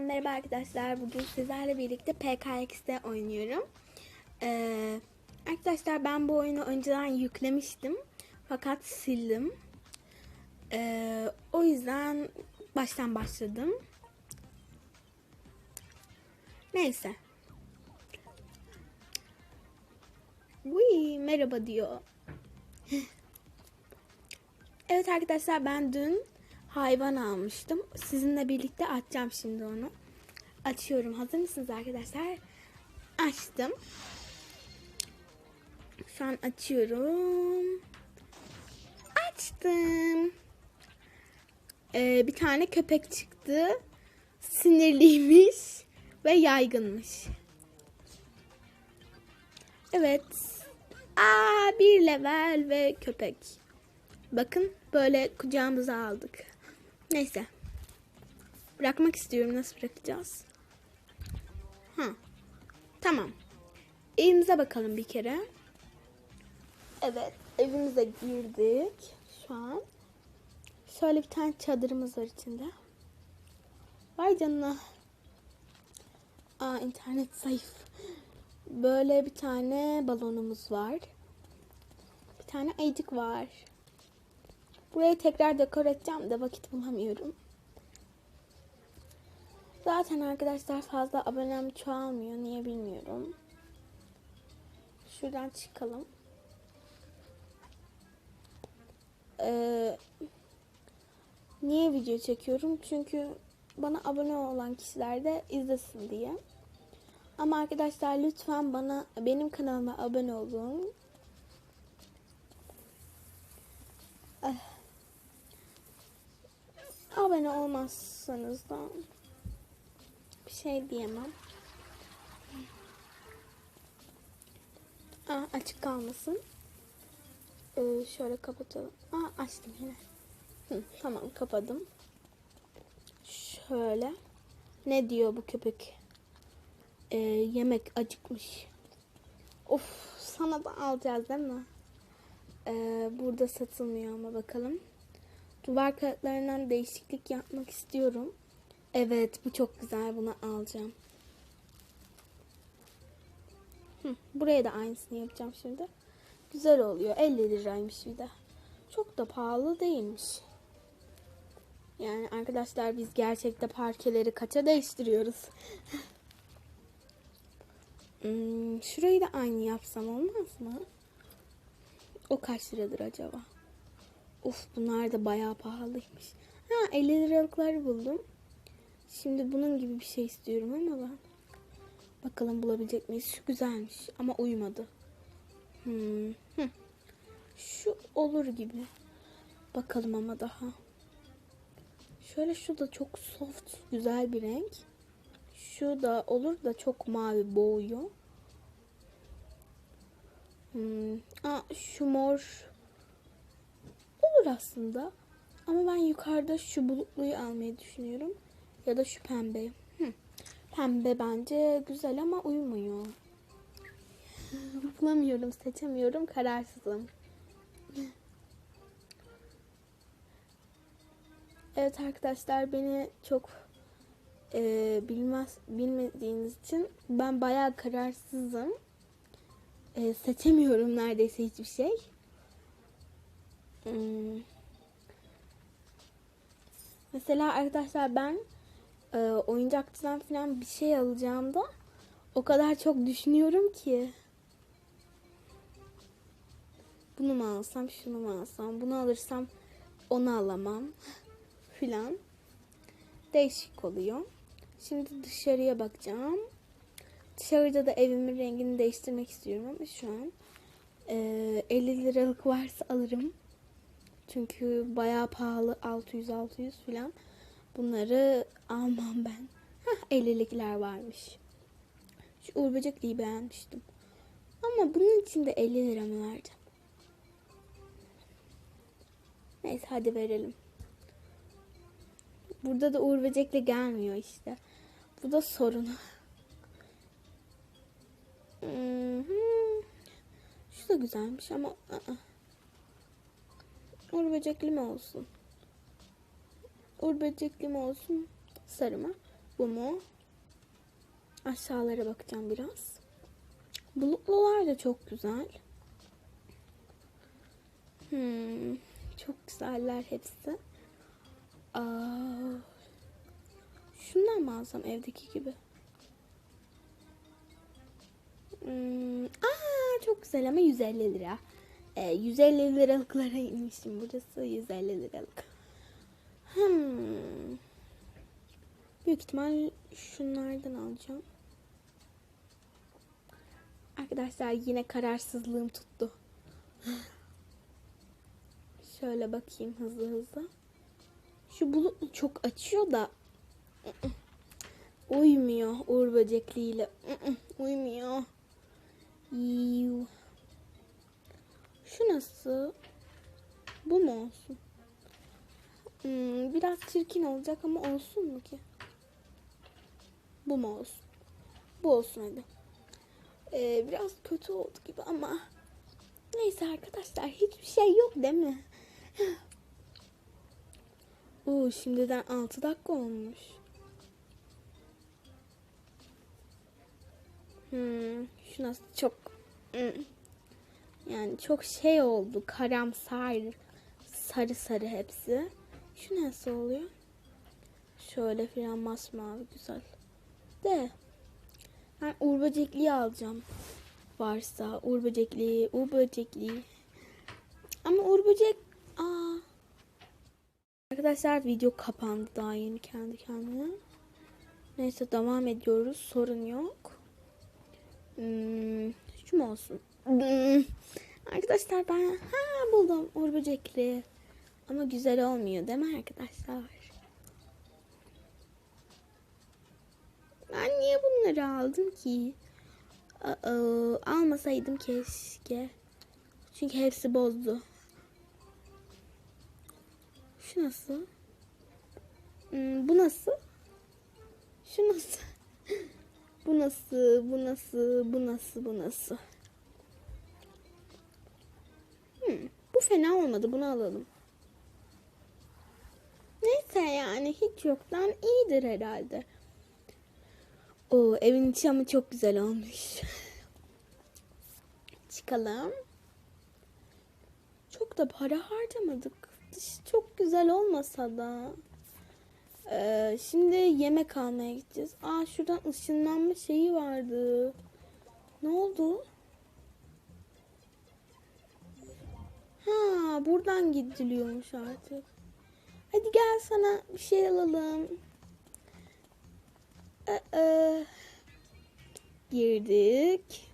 merhaba arkadaşlar. Bugün sizlerle birlikte PKX'de oynuyorum. Ee, arkadaşlar ben bu oyunu önceden yüklemiştim. Fakat sildim. Ee, o yüzden baştan başladım. Neyse. Uy, merhaba diyor. Evet arkadaşlar ben dün hayvan almıştım. Sizinle birlikte açacağım şimdi onu. Açıyorum. Hazır mısınız arkadaşlar? Açtım. Şu an açıyorum. Açtım. Ee, bir tane köpek çıktı. Sinirliymiş ve yaygınmış. Evet. Aa bir level ve köpek. Bakın böyle kucağımıza aldık. Neyse. Bırakmak istiyorum. Nasıl bırakacağız? Ha. Tamam. Evimize bakalım bir kere. Evet. Evimize girdik. Şu an. Şöyle bir tane çadırımız var içinde. Vay canına. Aa internet zayıf. Böyle bir tane balonumuz var. Bir tane ayıcık var. Burayı tekrar dekor edeceğim de vakit bulamıyorum. Zaten arkadaşlar fazla abonem çoğalmıyor. Niye bilmiyorum. Şuradan çıkalım. Ee, niye video çekiyorum? Çünkü bana abone olan kişiler de izlesin diye. Ama arkadaşlar lütfen bana benim kanalıma abone olun. Ah. Abone olmazsanız da bir şey diyemem. Aa, açık kalmasın. Ee, şöyle kapatalım. Aa, açtım yine. Hı, tamam kapadım. Şöyle. Ne diyor bu köpek? Ee, yemek acıkmış. Of sana da alacağız değil mi? Ee, burada satılmıyor ama bakalım. Duvar kağıtlarından değişiklik yapmak istiyorum. Evet bu çok güzel bunu alacağım. Hı, buraya da aynısını yapacağım şimdi. Güzel oluyor. 50 liraymış bir de. Çok da pahalı değilmiş. Yani arkadaşlar biz gerçekte parkeleri kaça değiştiriyoruz. hmm, şurayı da aynı yapsam olmaz mı? O kaç liradır acaba? Uf bunlar da bayağı pahalıymış. Ha 50 liralıkları buldum. Şimdi bunun gibi bir şey istiyorum ama ben. Bakalım bulabilecek miyiz? Şu güzelmiş ama uymadı. Hmm. Hı. Şu olur gibi. Bakalım ama daha. Şöyle şu da çok soft güzel bir renk. Şu da olur da çok mavi boğuyor. Hmm. Aa, şu mor aslında. Ama ben yukarıda şu bulutluyu almayı düşünüyorum. Ya da şu pembe. Hı. Pembe bence güzel ama uymuyor. Bulamıyorum, seçemiyorum, kararsızım. Evet arkadaşlar beni çok e, bilmez bilmediğiniz için ben bayağı kararsızım. E, seçemiyorum neredeyse hiçbir şey. Hmm. Mesela arkadaşlar ben e, oyuncakçıdan falan bir şey alacağımda o kadar çok düşünüyorum ki. Bunu mu alsam, şunu mu alsam, bunu alırsam onu alamam filan. Değişik oluyor. Şimdi dışarıya bakacağım. Dışarıda da evimin rengini değiştirmek istiyorum ama şu an e, 50 liralık varsa alırım. Çünkü bayağı pahalı 600-600 falan. Bunları almam ben. Hah 50'likler varmış. Şu Uğur Böcekli'yi beğenmiştim. Ama bunun için de 50 lira mı vereceğim? Neyse hadi verelim. Burada da Uğur Böcekli gelmiyor işte. Bu da sorun. Şu da güzelmiş ama ı-ı. Uğur böcekli mi olsun? Uğur böcekli mi olsun? Sarı mı? Bu mu? Aşağılara bakacağım biraz. Bulutlular da çok güzel. Hmm, çok güzeller hepsi. Aa, şundan mı alsam evdeki gibi? Hmm, aa, çok güzel ama 150 lira. Ee, 150 liralıklara inmişim. Burası 150 liralık. Hmm. Büyük ihtimal şunlardan alacağım. Arkadaşlar yine kararsızlığım tuttu. Şöyle bakayım hızlı hızlı. Şu bulutlu çok açıyor da uymuyor uğur böcekliyle. Uymuyor. Çirkin olacak ama olsun mu ki? Bu mu olsun? Bu olsun hadi. Ee, biraz kötü oldu gibi ama neyse arkadaşlar hiçbir şey yok değil mi? Oo, şimdiden 6 dakika olmuş. Hmm, şu nasıl çok hmm. yani çok şey oldu karamsar sarı sarı hepsi. Şu nasıl oluyor? Şöyle filan masmavi güzel. De ben uğur böcekliği alacağım. Varsa uğur böcekliği, uğur böcekliği. Ama uğur böcek... Aa. Arkadaşlar video kapandı daha yeni kendi kendine. Neyse devam ediyoruz. Sorun yok. Hmm, şu mu olsun? Hmm. Arkadaşlar ben ha buldum uğur böcekli. Ama güzel olmuyor değil mi arkadaşlar? Ben niye bunları aldım ki? Aa, almasaydım keşke. Çünkü hepsi bozdu. Şu nasıl? Hmm, bu nasıl? Şu nasıl? bu nasıl? Bu nasıl? Bu nasıl? Bu nasıl? Hmm, bu fena olmadı. Bunu alalım. Neyse yani hiç yoktan iyidir herhalde. O evin içi ama çok güzel olmuş. Çıkalım. Çok da para harcamadık. Dışı çok güzel olmasa da. Ee, şimdi yemek almaya gideceğiz. Aa şuradan ışınlanma şeyi vardı. Ne oldu? Ha buradan gidiliyormuş artık. Hadi gel sana bir şey alalım. Ee, girdik.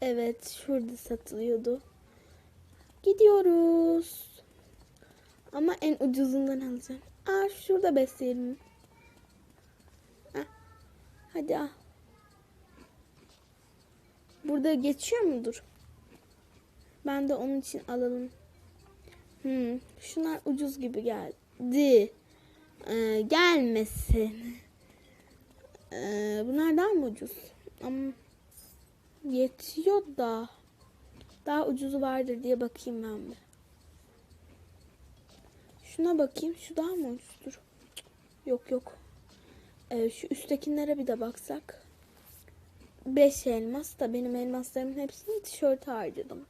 Evet şurada satılıyordu. Gidiyoruz. Ama en ucuzundan alacağım. Aa şurada besleyelim. Heh. Hadi al. Burada geçiyor mudur? Ben de onun için alalım. Hmm, şunlar ucuz gibi geldi. Ee, gelmesin. Ee, bunlar daha mı ucuz? Ama yetiyor da daha ucuzu vardır diye bakayım ben bir. Şuna bakayım. Şu daha mı ucuzdur? Yok yok. Ee, şu üsttekilere bir de baksak. 5 elmas da benim elmaslarımın hepsini tişörte harcadım.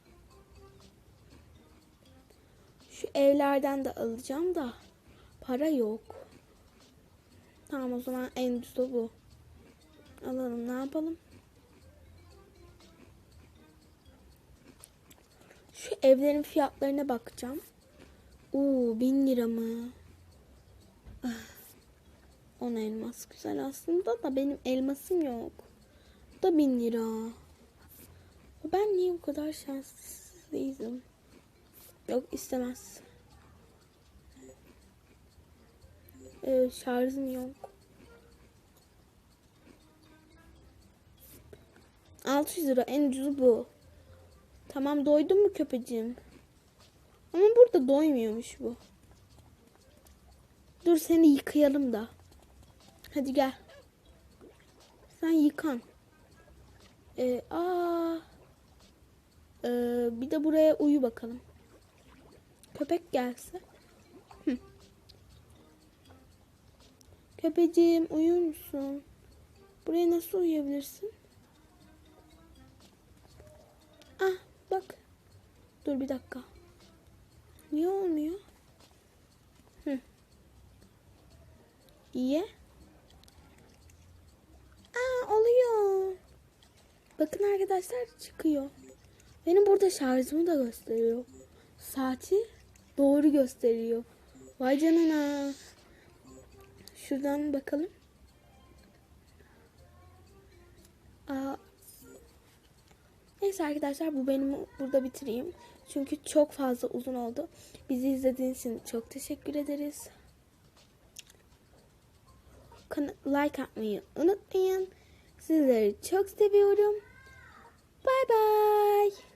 Şu evlerden de alacağım da para yok. Tamam o zaman en ucuzu bu. Alalım ne yapalım? Şu evlerin fiyatlarına bakacağım. Oo bin lira mı? Ah, On elmas güzel aslında da benim elmasım yok. Bu da bin lira. Ben niye bu kadar şanslıydım? Yok istemez. Ee, şarjım yok. 600 lira en ucuzu bu. Tamam doydun mu köpeciğim? Ama burada doymuyormuş bu. Dur seni yıkayalım da. Hadi gel. Sen yıkan. Ee, aa. Ee, bir de buraya uyu bakalım. Köpek gelse. Köpeciğim uyur musun? Buraya nasıl uyuyabilirsin? Ah bak. Dur bir dakika. Niye olmuyor? Hı. İyi. Aa oluyor. Bakın arkadaşlar çıkıyor. Benim burada şarjımı da gösteriyor. Saati doğru gösteriyor. Vay canına. Şuradan bakalım. Aa. Neyse arkadaşlar bu benim burada bitireyim. Çünkü çok fazla uzun oldu. Bizi izlediğiniz için çok teşekkür ederiz. Like atmayı unutmayın. Sizleri çok seviyorum. Bye bye.